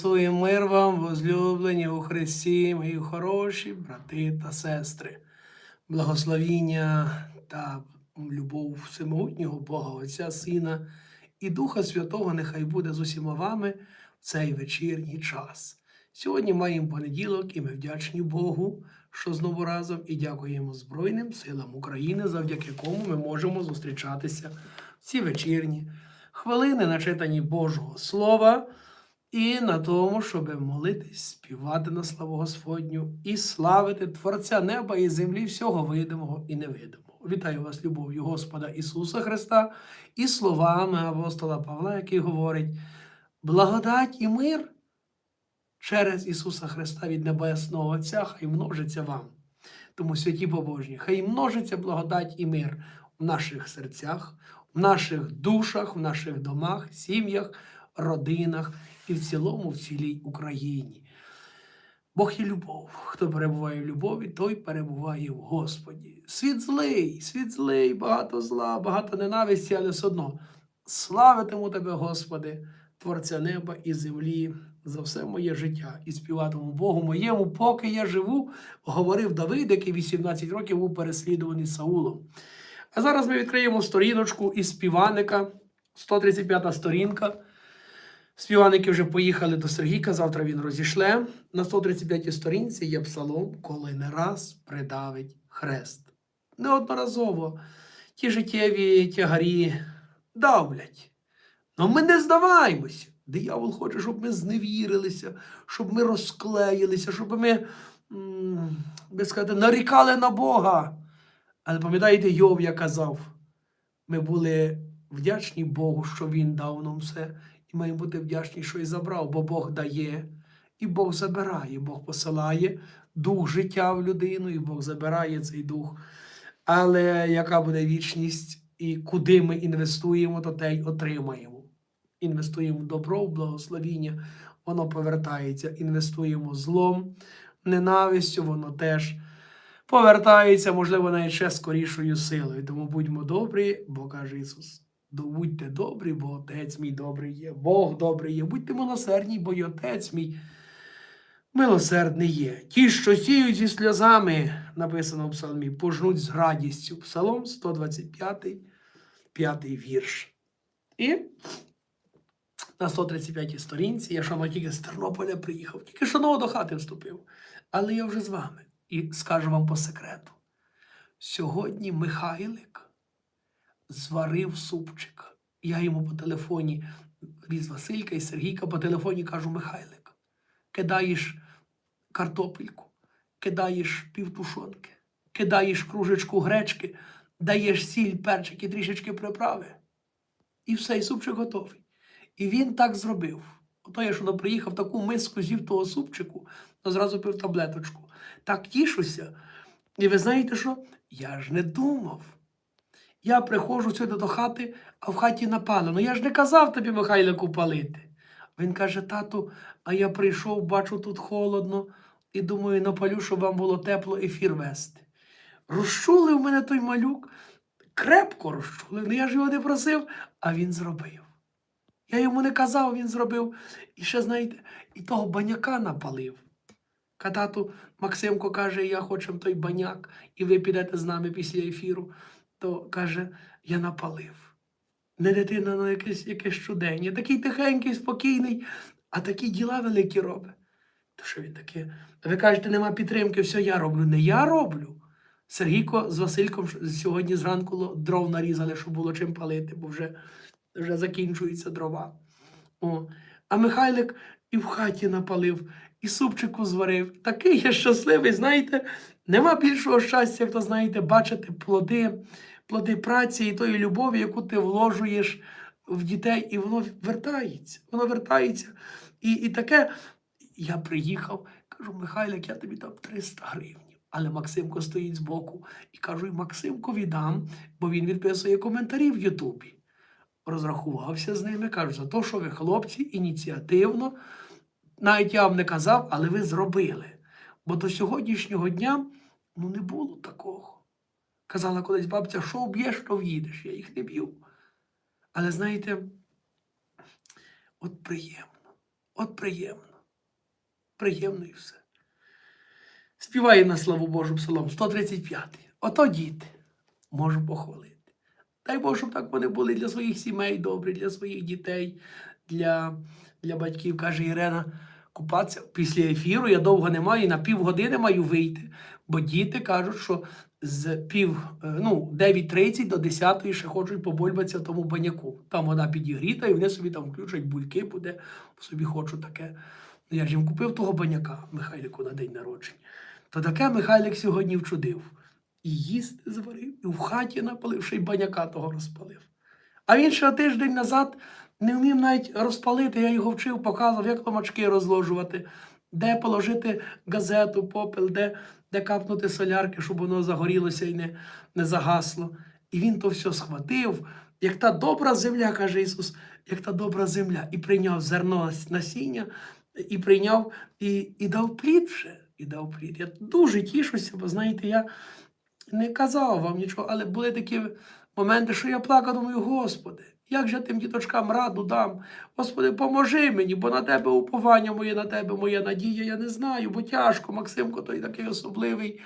Благословив мир вам, возлюблені у Христі, мої хороші брати та сестри. Благословіння та любов всемогутнього Бога, Отця, Сина і Духа Святого нехай буде з усіма вами в цей вечірній час. Сьогодні маємо понеділок, і ми вдячні Богу, що знову разом і дякуємо Збройним силам України, завдяки кому ми можемо зустрічатися в ці вечірні хвилини на читанні Божого Слова і на тому, щоб молитись, співати на славу Господню і славити Творця неба і землі, всього видимого і невидимого. Вітаю вас, любов'ю Господа Ісуса Христа і словами апостола Павла, який говорить: благодать і мир через Ісуса Христа від Небесного Отця, хай множиться вам. Тому, святі побожні, хай множиться благодать і мир в наших серцях, в наших душах, в наших домах, сім'ях, родинах і в цілому в цілій Україні. Бог є любов. Хто перебуває в любові, той перебуває в Господі. Світ злий, світ злий, багато зла, багато ненависті, але все одно славитиму тебе, Господи, Творця неба і землі, за все моє життя і співатиму Богу моєму, поки я живу, говорив Давид, який 18 років був переслідуваний Саулом. А зараз ми відкриємо сторіночку із співаника, 135 сторінка. Співаники вже поїхали до Сергійка, завтра він розійшле. На 135 сторінці є псалом, коли не раз придавить хрест. Неодноразово ті життєві тягарі давлять. Но ми не здаваємося. Диявол хоче, щоб ми зневірилися, щоб ми розклеїлися, щоб ми, би сказати, нарікали на Бога. Але пам'ятаєте, Йов я казав, ми були вдячні Богу, що Він дав нам все, і маємо бути вдячні, що і забрав, бо Бог дає, і Бог забирає, Бог посилає дух життя в людину, і Бог забирає цей дух. Але яка буде вічність і куди ми інвестуємо, то те й отримаємо. Інвестуємо в добро, в благословіння, воно повертається. Інвестуємо злом, ненавистю, воно теж повертається, можливо, навіть ще скорішою силою. Тому будьмо добрі, бо каже Ісус. «Да Будьте добрі, бо Отець мій добрий є, Бог добрий є. Будьте милосердні, бо й Отець мій милосердний є. Ті, що сіють зі сльозами, написано в псалмі, пожнуть з радістю. Псалом 125, 5 вірш. І на 135-й сторінці, я що тільки з Тернополя приїхав, тільки що ново до хати вступив. Але я вже з вами і скажу вам по секрету. Сьогодні Михайлик зварив супчик. Я йому по телефоні від Василька і Сергійка по телефоні кажу: Михайлик, кидаєш картопельку, кидаєш півтушонки, кидаєш кружечку гречки, даєш сіль, перчик і трішечки приправи. І все, і супчик готовий. І він так зробив. Ото я ж воно приїхав таку миску з'їв того супчику, то зразу пив таблеточку. Так тішуся. І ви знаєте що? Я ж не думав. Я приходжу сюди до хати, а в хаті напалено. Я ж не казав тобі, Михайлику, палити. Він каже: тату, а я прийшов, бачу, тут холодно, і думаю, напалю, щоб вам було тепло ефір вести. Розчулив мене той малюк, крепко розчулив. Ну я ж його не просив, а він зробив. Я йому не казав, він зробив. І ще, знаєте, і того баняка напалив. Катату Максимко каже, я хочу той баняк, і ви підете з нами після ефіру, то каже, я напалив. Не дитина, ну якесь, якесь чудення. Такий тихенький, спокійний, а такі діла великі робить. То що він таке? Ви кажете, нема підтримки, все я роблю. Не я роблю. Сергійко з Васильком сьогодні зранку дров нарізали, щоб було чим палити, бо вже, вже закінчуються дрова. О. А Михайлик і в хаті напалив, і супчику зварив. Такий я щасливий, знаєте, нема більшого щастя, як то знаєте, бачити плоди, плоди праці і тої любові, яку ти вложуєш в дітей, і воно вертається. Воно вертається. І, і таке я приїхав, кажу, Михайлик, я тобі дам 300 гривень. Але Максимко стоїть збоку і кажу, і Максимкові дам, бо він відписує коментарі в Ютубі. Розрахувався з ними, кажу, за те, що ви, хлопці, ініціативно, навіть я вам не казав, але ви зробили. Бо до сьогоднішнього дня ну, не було такого. Казала колись бабця, що вб'єш, то в'їдеш, я їх не б'ю. Але знаєте, от приємно, от приємно. приємно і все. Співає на славу Божу Псалом 135. Ото діти, можу похвалити. Дай Бог, щоб так вони були для своїх сімей добрі, для своїх дітей, для, для батьків, каже Ірена. Купатися після ефіру я довго не маю, і на півгодини маю вийти, бо діти кажуть, що з пів, е, ну, 9.30 до 10 ще хочуть побольбатися в тому баняку. Там вода підігріта, і вони собі там включать бульки, буде, собі хочуть таке. Ну, Я ж їм купив того баняка Михайлику на день народження. То таке Михайлик сьогодні вчудив. І їсти зварив, і в хаті напалив, ще й баняка того розпалив. А він ще тиждень назад не вмів навіть розпалити, я його вчив, показував, як ломачки розложувати, де положити газету, попел, де, де капнути солярки, щоб воно загорілося і не, не загасло. І він то все схватив, як та добра земля, каже Ісус, як та добра земля, і прийняв зерно насіння, і прийняв, і, і дав плід вже. І дав плід. Я дуже тішуся, бо знаєте, я не казав вам нічого, але були такі моменти, що я плакав, думаю, Господи, як же я тим діточкам раду дам? Господи, поможи мені, бо на тебе уповання моє, на тебе моя надія, я не знаю, бо тяжко. Максимко той такий особливий,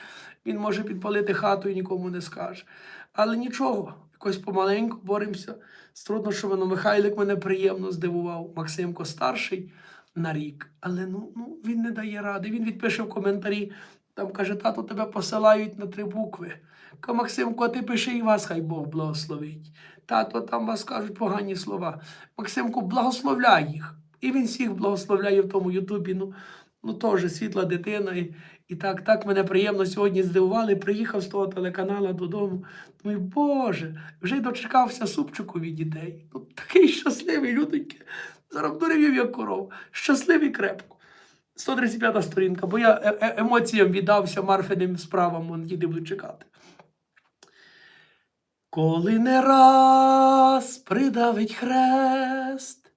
він може підпалити хату і нікому не скаже. Але нічого, якось помаленьку боремося з труднощами. Ну, Михайлик мене приємно здивував. Максимко старший на рік. Але ну, ну, він не дає ради. Він відпише в коментарі, там каже, тато, тебе посилають на три букви. Ка Максимко, а ти пиши і вас, хай Бог благословить. Тато, там вас кажуть погані слова. Максимку, благословляй їх. І він всіх благословляє в тому Ютубі. Ну, ну теж світла дитина. І, і так, так мене приємно сьогодні здивували. Приїхав з того телеканалу додому. Думаю, Боже, вже й дочекався супчику від дітей. Ну, такий щасливий, людоньки. Зараз дуревів, як коров. Щасливий крепко. 135 сторінка, бо я е- е- емоціям віддався марфиним справам, діти будуть чекати. Коли не раз придавить хрест,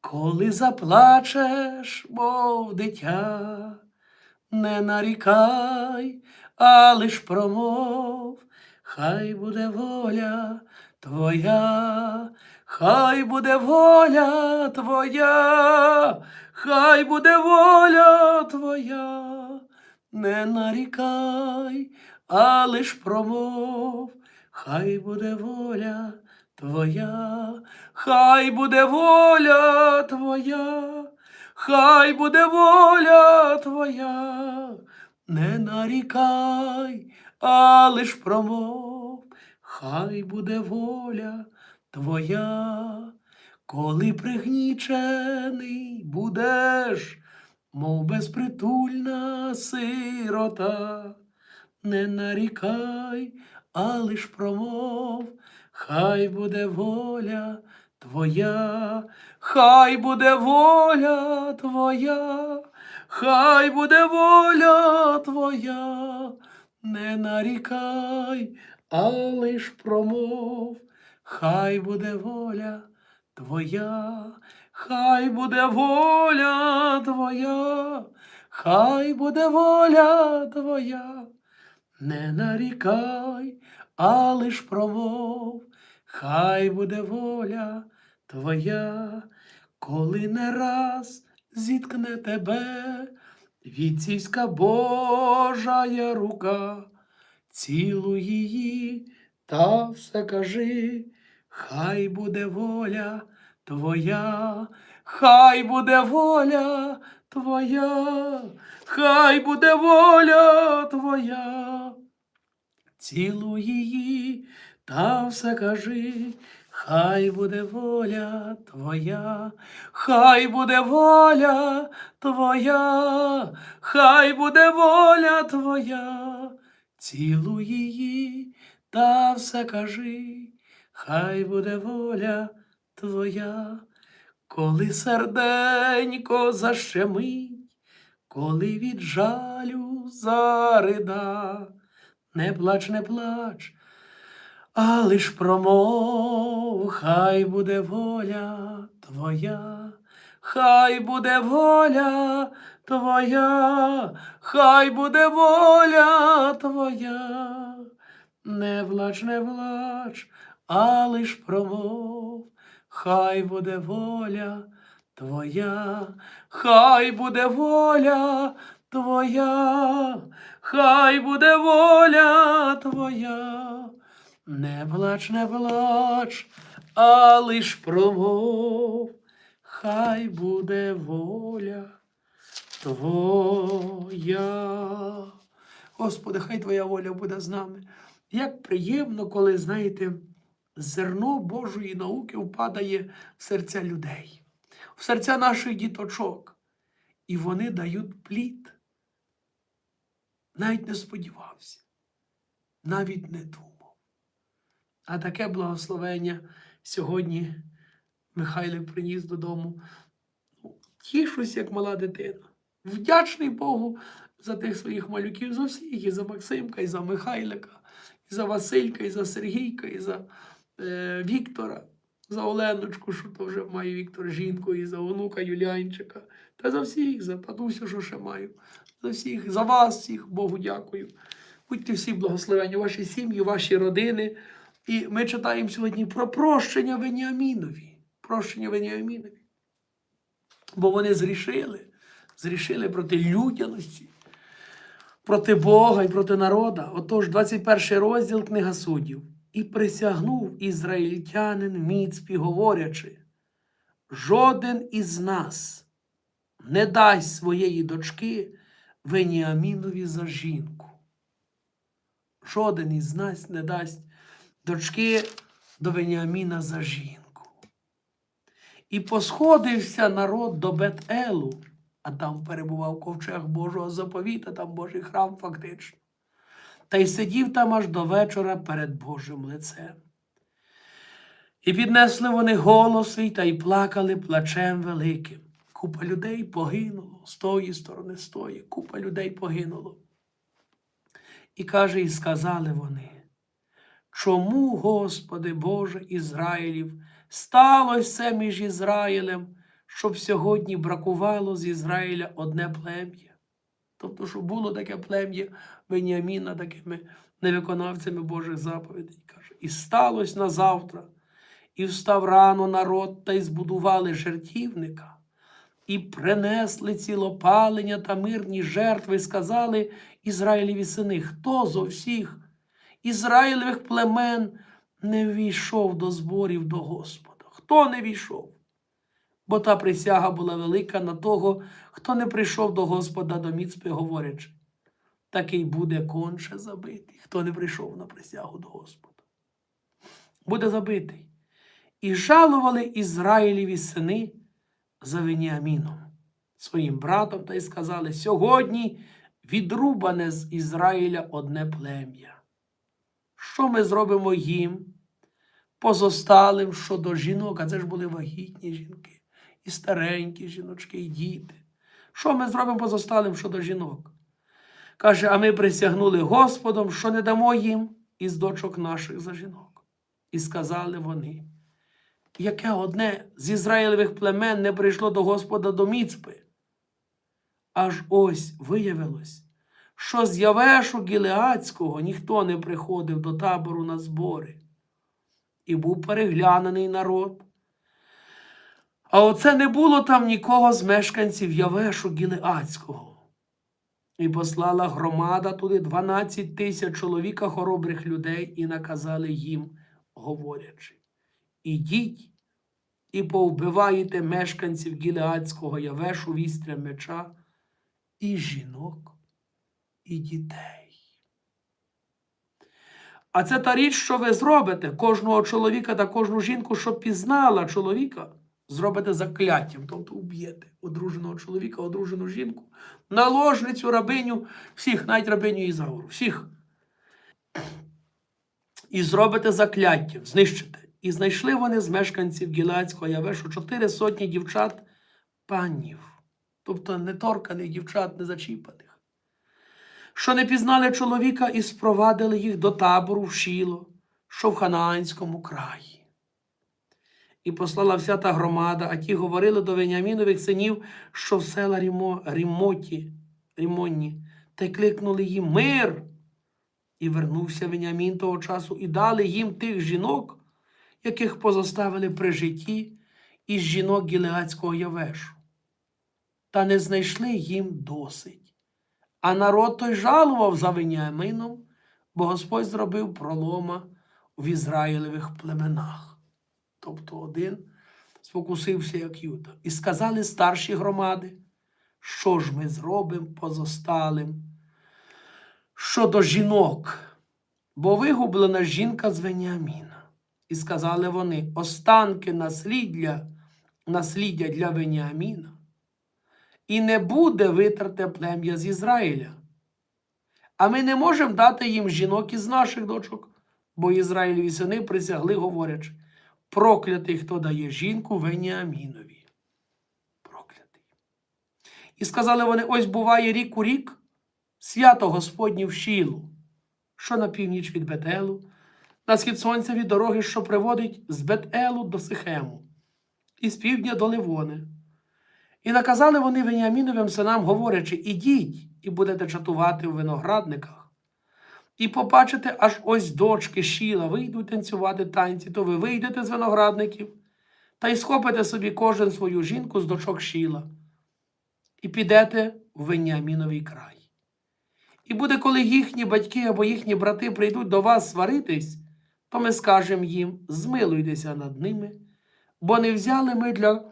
коли заплачеш, мов дитя, не нарікай, а лиш промов, хай буде воля твоя, хай буде воля твоя, хай буде воля твоя, не нарікай, а лиш промов, хай буде воля твоя, хай буде воля твоя, хай буде воля твоя, не нарікай, а лиш промов, хай буде воля твоя, коли пригнічений будеш, мов безпритульна сирота, не нарікай, а лиш промов, хай буде воля твоя, хай буде воля твоя, хай буде воля твоя, не нарікай, а лиш промов, хай буде воля твоя, хай буде воля твоя, хай буде воля твоя. Не нарікай, а лиш промов, хай буде воля твоя, коли не раз зіткне тебе віцівська Божая рука, цілуй її та все кажи, хай буде воля твоя, хай буде воля твоя, хай буде воля твоя. Цілуй її та все кажи, хай буде воля твоя, хай буде воля твоя, хай буде воля твоя, цілуй її та все кажи, хай буде воля твоя, коли серденько защемить, коли від жалю зарида, не плач, не плач, а лиш промов, хай буде воля твоя, хай буде воля твоя, хай буде воля твоя, не плач, не плач, а лиш промов, хай буде воля Твоя, хай буде воля Твоя, хай буде воля Твоя. Не плач, не плач, а лиш промов, хай буде воля Твоя. Господи, хай Твоя воля буде з нами. Як приємно, коли, знаєте, зерно Божої науки впадає в серця людей, в серця наших діточок, і вони дають плід. Навіть не сподівався, навіть не думав. А таке благословення сьогодні Михайлик приніс додому. Ну, Тішусь, як мала дитина. Вдячний Богу за тих своїх малюків, за всіх, і за Максимка, і за Михайлика, і за Василька, і за Сергійка, і за е, Віктора, за Оленочку, що то вже має Віктор жінку, і за онука Юліанчика. Та за всіх, за татусю, що ще маю. За всіх, за вас всіх, Богу дякую. Будьте всі благословені, ваші сім'ї, ваші родини. І ми читаємо сьогодні про прощення Веніамінові. Прощення Веніамінові. Бо вони зрішили, зрішили проти людяності, проти Бога і проти народа. Отож, 21 розділ Книга суддів. І присягнув ізраїльтянин Міцпі, говорячи, жоден із нас не дасть своєї дочки Веніамінові за жінку. Жоден із нас не дасть дочки до Веніаміна за жінку. І посходився народ до Бет-Елу, а там перебував ковчег Божого заповіта, там Божий храм фактично. Та й сидів там аж до вечора перед Божим лицем. І піднесли вони голоси та й плакали плачем великим. Купа людей погинуло з тої сторони, з тої, купа людей погинуло. І каже, і сказали вони, чому, Господи Боже Ізраїлів, сталося між Ізраїлем, щоб сьогодні бракувало з Ізраїля одне плем'я? Тобто, щоб було таке плем'я Веніаміна такими невиконавцями Божих заповідей. Каже, і сталося на завтра, і встав рано народ та й збудували жертівника, і принесли цілопалення та мирні жертви, сказали Ізраїлеві сини, хто зо всіх Ізраїлевих племен не війшов до зборів до Господа? Хто не війшов? Бо та присяга була велика на того, хто не прийшов до Господа до Міцпи, говорячи, такий буде конче забитий, хто не прийшов на присягу до Господа. Буде забитий. І жалували Ізраїлеві сини за Веніаміном, своїм братом, та й сказали: сьогодні відрубане з Ізраїля одне плем'я. Що ми зробимо їм? Позосталим щодо жінок, а це ж були вагітні жінки, і старенькі жіночки, і діти. Що ми зробимо позосталим щодо жінок? Каже, а ми присягнули Господом, що не дамо їм із дочок наших за жінок. І сказали вони, яке одне з Ізраїлевих племен не прийшло до Господа до Міцпи. Аж ось виявилось, що з Явешу Гілеацького ніхто не приходив до табору на збори, і був переглянений народ. А оце не було там нікого з мешканців Явешу Гілеацького. І послала громада туди 12 тисяч чоловіка хоробрих людей і наказали їм, говорячи: Ідіть і повбиваєте мешканців Гілеацького Явешу вістря меча, і жінок, і дітей. А це та річ, що ви зробите кожного чоловіка та кожну жінку, щоб пізнала чоловіка, зробите закляттям, тобто уб'єте одруженого чоловіка, одружену жінку, наложницю, рабиню, всіх, навіть рабиню Ізауру, всіх. І зробите закляттям, знищите. І знайшли вони з мешканців Гілацького Явешу чотири сотні дівчат панів, тобто неторканих дівчат, незачіпаних, що не пізнали чоловіка і спровадили їх до табору в Шіло, що в Ханаанському краї. І послала вся та громада, а ті говорили до Веніамінових синів, що в села Рімо, Рімоті, Рімонні, та й кликнули їм мир. І вернувся Веніамін того часу, і дали їм тих жінок, яких позоставили при житті, із жінок Гілеацького Явешу. Та не знайшли їм досить. А народ той жалував за Веніамином, бо Господь зробив пролома в Ізраїлевих племенах. Тобто один спокусився, як Юда. І сказали старші громади, що ж ми зробимо позосталим щодо жінок, бо вигублена жінка з Веніаміна. І сказали вони: останки насліддя, насліддя для Веніаміна, і не буде витрате плем'я з Ізраїля. А ми не можемо дати їм жінок із наших дочок, бо Ізраїлеві сини присягли, говорячи, проклятий, хто дає жінку Веніамінові. Проклятий. І сказали вони: ось буває рік у рік свято Господнє в Шілу, що на північ від Бетелу, на схід сонця від дороги, що приводить з Бетелу до Сихему, і з півдня до Ливони. І наказали вони Веніаміновим синам, говорячи: Ідіть і будете чатувати в виноградниках. І побачите, аж ось дочки Шіла вийдуть танцювати танці, то ви вийдете з виноградників та й схопите собі кожен свою жінку з дочок Шіла, і підете в Веніаміновий край. І буде, коли їхні батьки або їхні брати прийдуть до вас сваритись, то ми скажемо їм: змилуйтеся над ними, бо не взяли ми для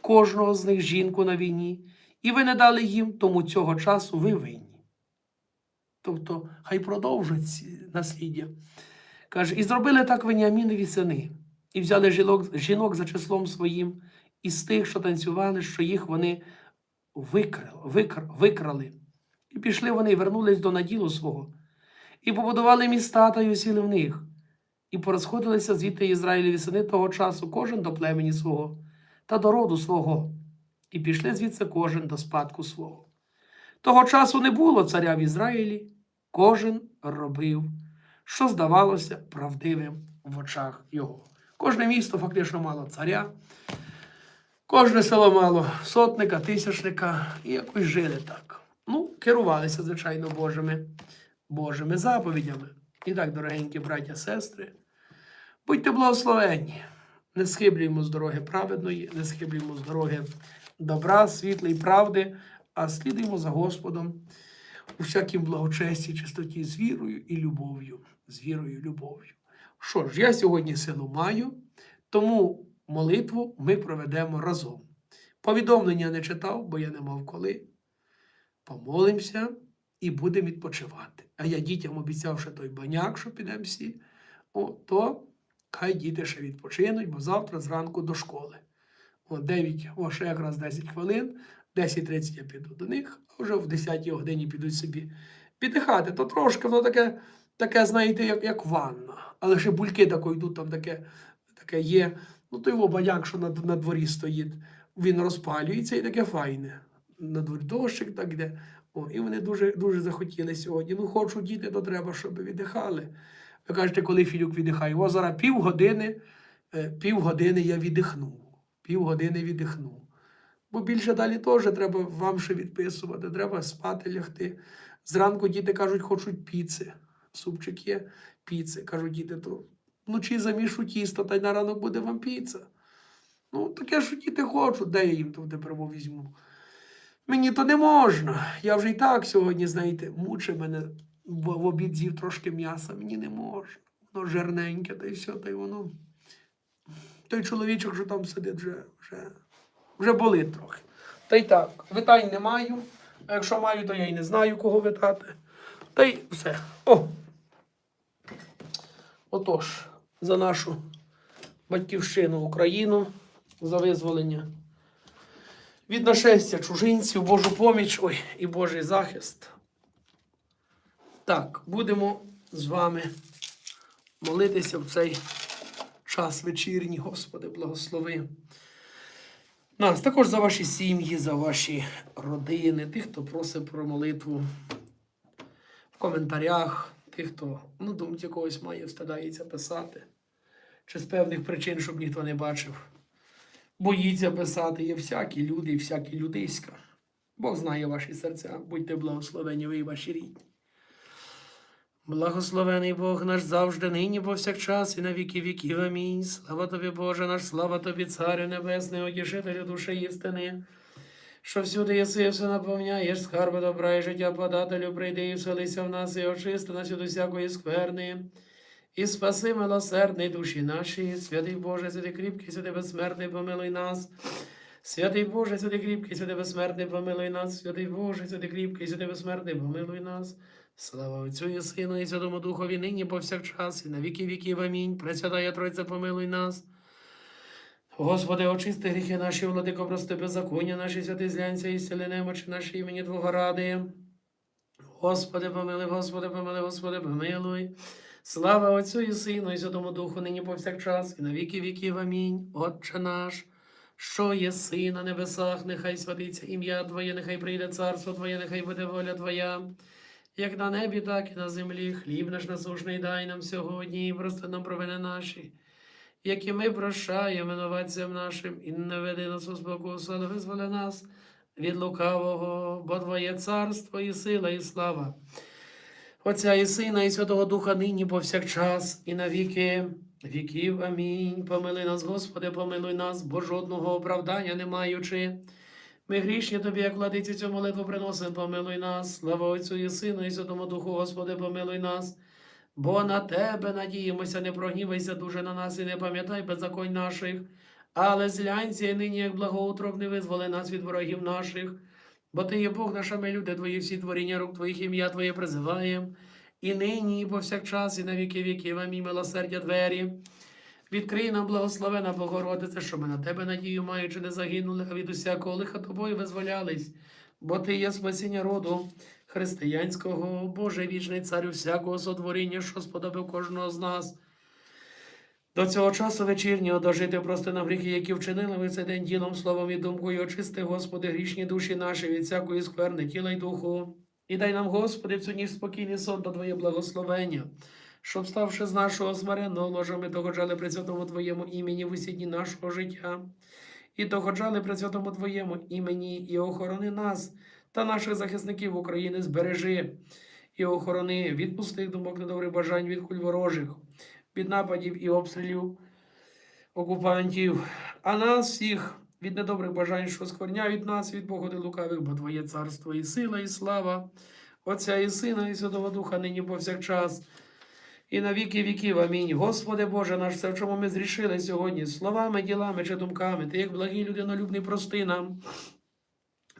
кожного з них жінку на війні, і ви не дали їм, тому цього часу ви винні. Тобто, хай продовжать насліддя. Каже, і зробили так Веніамінові сини, і взяли жінок, жінок за числом своїм, із тих, що танцювали, що їх вони викрали, викр, викрали. І пішли вони і вернулись до наділу свого, і побудували міста та й осіли в них, і порозходилися звідти Ізраїлеві сини того часу, кожен до племені свого та до роду свого, і пішли звідси кожен до спадку свого. Того часу не було царя в Ізраїлі, кожен робив, що здавалося правдивим в очах його. Кожне місто фактично мало царя, кожне село мало сотника, тисячника і якось жили так. Ну, керувалися, звичайно, Божими, Божими заповідями. І так, дорогенькі браття, сестри, будьте благословенні, не схиблюємо з дороги праведної, не схиблюємо з дороги добра, світла і правди, а слідуємо за Господом у всякім благочесті, чистоті з вірою і любов'ю. З вірою і любов'ю. Що ж, я сьогодні силу маю, тому молитву ми проведемо разом. Повідомлення не читав, бо я не мав коли. Помолимося і будемо відпочивати. А я дітям обіцяв, що той баняк, що підемо всі, о, то хай діти ще відпочинуть, бо завтра зранку до школи. О 9, о, ще якраз 10 хвилин, 10.30 я піду до них, а вже в 10 годині підуть собі віддихати. То трошки воно таке, таке знаєте, як, як ванна. Але ще бульки тако йдуть, там таке, таке є. Ну, той його баняк, що на, на дворі стоїть, він розпалюється і таке файне. На дворі дощик так йде. О, і вони дуже, дуже захотіли сьогодні. Ну, хочуть діти, то треба, щоб віддихали. Ви кажете, коли Філюк віддихає? О, зараз півгодини, е, півгодини я віддихну. Півгодини віддихну. Бо більше далі теж треба вам ще відписувати, треба спати лягти. Зранку діти кажуть, хочуть піци. Супчик є, піци. Кажуть, діти, то вночі замішу тісто, та й на ранок буде вам піца. Ну, таке, що діти хочуть, де я їм то тепер візьму. Мені то не можна. Я вже і так сьогодні, знаєте, мучить мене в, обід з'їв трошки м'яса, мені не можна. Воно жирненьке, та й все, та й воно. Той чоловічок, що там сидить, вже, вже, вже болить трохи. Та й так, витань не маю. А якщо маю, то я й не знаю, кого витати. Та й все. О! Отож, за нашу батьківщину Україну, за визволення від нашестя чужинців, Божу поміч ой, і Божий захист. Так, будемо з вами молитися в цей час вечірній, Господи, благослови. Нас також за ваші сім'ї, за ваші родини, тих, хто просить про молитву в коментарях, тих, хто ну, думки якогось має, встидається писати, чи з певних причин, щоб ніхто не бачив. Боїться писати, є всякі люди всякі людиська. Бог знає ваші серця, будьте благословені, ви і ваші рідні. Благословений Бог наш завжди, нині повсякчас і на віки віків. Амінь. Слава тобі, Боже наш, слава тобі, Царю Небесний, утішителю душі істини. Що всюди єси, все наповняєш, скарби добра і життя подателю, прийди і вселися в нас, і очисти нас від усякої скверни. І спаси милосердний душі наші, святий Боже, святий кріпкий, святий безсмертний, помилуй нас. Святий Боже, святий кріпкий, святий безсмертний, помилуй нас, святий Боже, святий кріпкий, святий безсмертний, помилуй нас. Слава Отцю і Сину, і Святому Духові, нині повсякчас, і на віки віків. Амінь. Пресвятая Тройця, помилуй нас. Господи, очисти гріхи наші, владико, прости беззаконня наші, святи злянця і сіли немочі наші імені Твого ради. Господи, помилуй, Господи, помилуй, Господи, помилуй. Слава Отцю і Сину, і Святому Духу, нині повсякчас, і на віки віків. Амінь. Отче наш, що є син на небесах, нехай святиться ім'я Твоє, нехай прийде царство Твоє, нехай буде воля Твоя. Як на небі, так і на землі. Хліб наш насушний дай нам сьогодні, і прости нам провини наші, які ми прощаємо винуватцям нашим, і не веди нас у спокусу, але визволи нас від лукавого, бо Твоє царство і сила, і слава. Отця і Сина, і Святого Духа нині повсякчас, і на віки віків. Амінь. Помили нас, Господи, помилуй нас, бо жодного оправдання не маючи. Ми грішні тобі, як владиці цю молитву приносимо, помилуй нас. Слава Отцю і Сину, і Святому Духу, Господи, помилуй нас. Бо на Тебе надіємося, не прогнівайся дуже на нас і не пам'ятай беззаконь наших, але злянься і нині, як благоутробний, визволи нас від ворогів наших. Бо Ти є Бог наш, а ми люди Твої, всі творіння рук Твоїх ім'я Твоє призиваєм. І нині, і повсякчас, і на віки віків, амінь, милосердя двері. Відкрий нам, благословена Богородице, що ми на тебе надію, маючи не загинули, а від усякого лиха тобою визволялись, бо ти є спасіння роду християнського, Боже вічний царю всякого сотворіння, що сподобав кожного з нас. До цього часу вечірнього дожити прости нам гріхи, які вчинили ви цей день ділом, словом і думкою, очисти, Господи, грішні душі наші від всякої скверни, тіла й духу. І дай нам, Господи, в цю ніж спокійний сон та Твоє благословення щоб, ставши з нашого смиренного ложа, ми доходжали при святому Твоєму імені в усі дні нашого життя, і доходжали при святому Твоєму імені, і охорони нас та наших захисників України, збережи і охорони від пустих думок, недобрих бажань, від куль ворожих, від нападів і обстрілів окупантів, а нас всіх від недобрих бажань, що скверняють нас від погоди лукавих, бо Твоє царство і сила, і слава, Отця і Сина, і Святого Духа, нині повсякчас і на віки віків. Амінь. Господи Боже наш, все, в чому ми зрішили сьогодні, словами, ділами чи думками, Ти як благий людинолюбний, прости нам,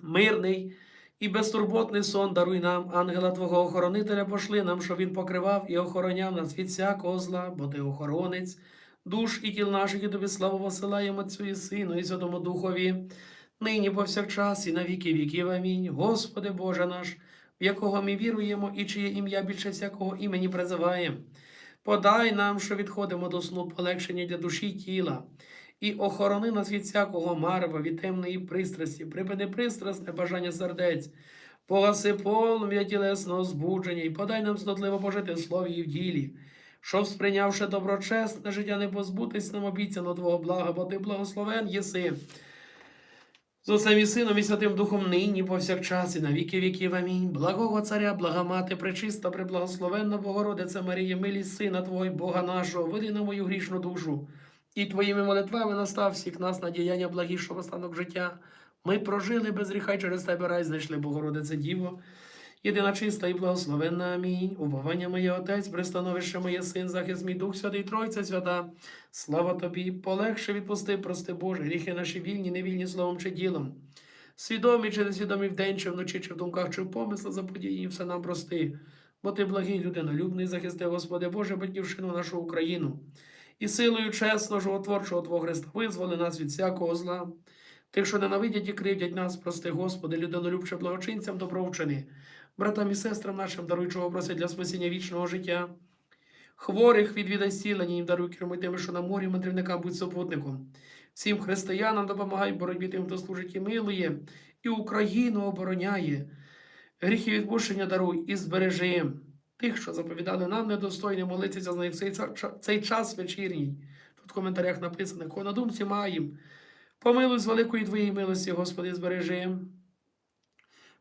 мирний і безтурботний сон даруй нам, ангела Твого охоронителя пошли нам, щоб він покривав і охороняв нас від всякого зла, бо Ти охоронець, душ і тіл наших, і тобі славу посилаємо Отцю і Сину, і Святому Духові, нині повсякчас, і на віки віків. Амінь. Господи Боже наш в якого ми віруємо і чиє ім'я більше всякого імені призиваємо. Подай нам, що відходимо до сну полегшення для душі тіла, і охорони нас від всякого марва, від темної пристрасті, припини пристрасне бажання сердець, погаси полум'я тілесного збудження, і подай нам стотливо пожити в слові і в ділі, щоб, сприйнявши доброчесне життя, не позбутись нам обіцяно Твого блага, бо ти благословен єси. З Отцем і Сином і Святим Духом нині повсякчас і на віки віків. Амінь. Благого Царя, благомати, пречиста, преблагословенна Богородиця Марія, милість Сина Твого, й Бога нашого, види на мою грішну душу. І Твоїми молитвами настав всіх нас на діяння благішого станок життя. Ми прожили без гріха через тебе рай знайшли, Богородице Діво. Єдина чиста і благословенна. Амінь. Уповання моє Отець, пристановище моє Син, захист мій Дух Святий, Тройця свята. Слава тобі, полегше відпусти, прости Боже, гріхи наші вільні, невільні словом чи ділом. Свідомі чи несвідомі вдень, чи вночі, чи в думках, чи в помислах заподіяні, все нам прости. Бо ти благий, людинолюбний, захисти, Господи Боже, батьківщину нашу Україну. І силою чесного, животворчого Твого Христа визволи нас від всякого зла. Тих, що ненавидять і кривдять нас, прости, Господи, людинолюбче благочинцям добровчини, братам і сестрам нашим, даруй, чого просить для спасіння вічного життя. Хворих відвідай зцілення, їм даруй керуй тими, що на морі мандрівникам будь супутником. Всім християнам допомагай боротьбі тим, хто служить і милує, і Україну обороняє. Гріхи відпущення даруй і збережи тих, що заповідали нам недостойні молитися за них цей, цей час вечірній. Тут в коментарях написано, кого на думці маєм. Помилуй з великої Твоєї милості, Господи, збережи.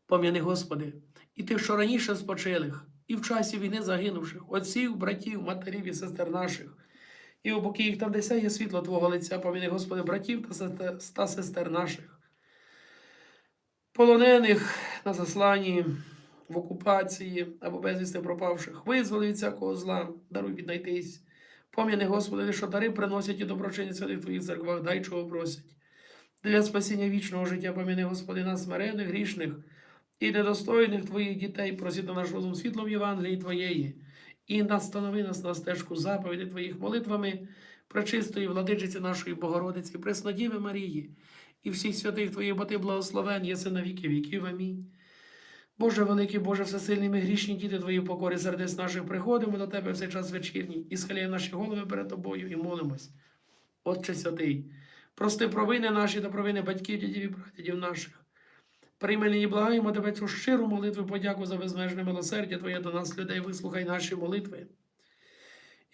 Пом'яни, Господи, і тих, що раніше спочилих, і в часі війни загинувших, отців, братів, матерів і сестер наших. І у боки їх там, де сяє світло Твого лиця, поміни, Господи, братів та сестер- наших полонених на засланні, в окупації або безвісти пропавших, визволи від всякого зла, даруй віднайтись. Пом'яни, Господи, що дари приносять і доброчинні святих в Твоїх церквах, дай чого просять. Для спасіння вічного життя поміни, Господи, нас смирених, грішних і недостойних Твоїх дітей, просить на наш розум світлом Євангелії Твоєї, і настанови нас на стежку заповіді Твоїх молитвами, пречистої владичиці нашої Богородиці, Преснодіви Марії, і всіх святих Твоїх, бо Ти благословен, єси на віки віків. Амінь. Боже великий, Боже всесильний, ми грішні діти Твої покори сердець наших приходимо до Тебе в цей час вечірній і схиляємо наші голови перед Тобою і молимось. Отче святий, прости провини наші та провини батьків, дідів і прадідів наших. Прийми нині благаємо Тебе цю щиру молитву, подяку за безмежне милосердя Твоє до нас, людей, вислухай наші молитви.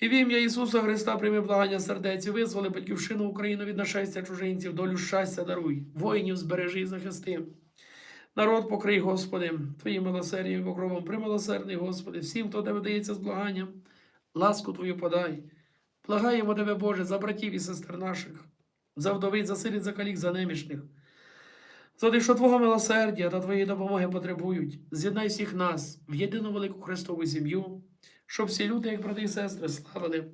І в ім'я Ісуса Христа прийми благання сердець визволи батьківщину Україну від нашестя чужинців, долю щастя даруй, воїнів збережи і захисти. Народ покрий, Господи, Твоїм милосердям і покровом, примилосердний, Господи, всім, хто тебе дається з благанням, ласку Твою подай. Благаємо Тебе, Боже, за братів і сестер наших, за вдовиць, за сиріт, за калік, за немічних. За що Твого милосердя та Твоєї допомоги потребують, з'єднай всіх нас в єдину велику Христову сім'ю, щоб всі люди, як брати і сестри, славили.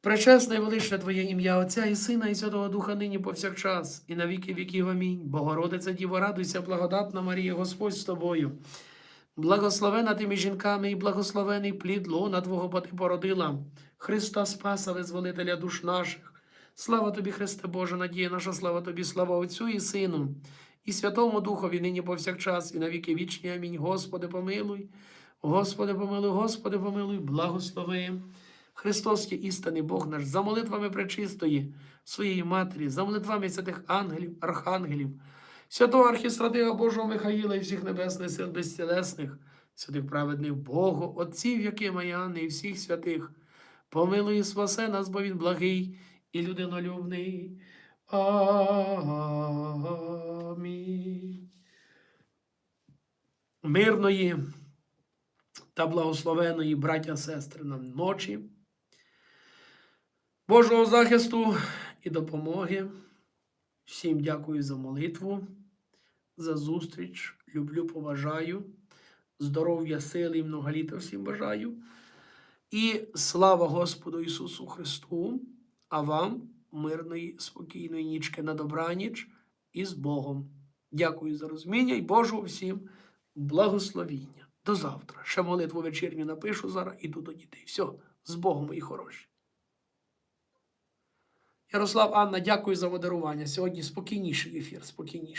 Пречесне і величне Твоє ім'я Отця і Сина, і Святого Духа нині повсякчас, і на віки віків. Амінь. Богородиця Діво, радуйся, благодатна Марія, Господь з тобою. Благословена ти між жінками, і благословений плід лона Твого, бо породила, Христа Спаса, визволителя душ наших. Слава тобі, Христе Боже, надія наша, слава тобі, слава Отцю і Сину, і Святому Духові нині повсякчас, і на віки вічні. Амінь. Господи, помилуй, Господи, помилуй, Господи, помилуй, благослови. Христос є істинний Бог наш, за молитвами пречистої своєї Матері, за молитвами святих ангелів, архангелів, святого архістратига Божого Михаїла і всіх небесних сил безцілесних, святих праведних Богу, Отців, Якима Яни і всіх святих. Помилуй і спасе нас, бо він благий і людинолюбний. Амінь. Мирної та благословеної браття сестри нам ночі. Божого захисту і допомоги. Всім дякую за молитву, за зустріч. Люблю, поважаю. Здоров'я, сили і многоліта всім бажаю. І слава Господу Ісусу Христу, а вам мирної, спокійної нічки на добраніч і з Богом. Дякую за розуміння і Божого всім благословіння. До завтра. Ще молитву вечірню напишу зараз, іду до дітей. Все, з Богом, мої хороші. Ярослав Анна, дякую за модерування. Сьогодні спокійніший ефір, спокійніший.